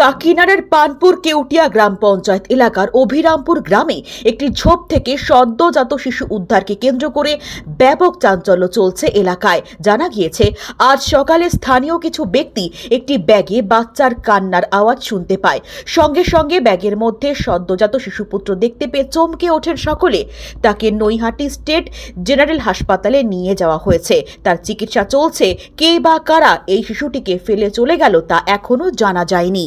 কাকিনাড়ার পানপুর কেউটিয়া গ্রাম পঞ্চায়েত এলাকার অভিরামপুর গ্রামে একটি ঝোপ থেকে সদ্যজাত শিশু উদ্ধারকে কেন্দ্র করে ব্যাপক চাঞ্চল্য চলছে এলাকায়। জানা গিয়েছে, আজ সকালে স্থানীয় কিছু ব্যক্তি একটি ব্যাগে বাচ্চার কান্নার আওয়াজ শুনতে পায়। সঙ্গে সঙ্গে ব্যাগের মধ্যে সদ্যজাত শিশুপুত্র দেখতে পেয়ে চমকে ওঠেন সকলে। তাকে নৈহাটি স্টেট জেনারেল হাসপাতালে নিয়ে যাওয়া হয়েছে। তার চিকিৎসা চলছে। কে বা কারা এই শিশুটিকে ফেলে চলে গেল তা এখনও জানা যায়নি।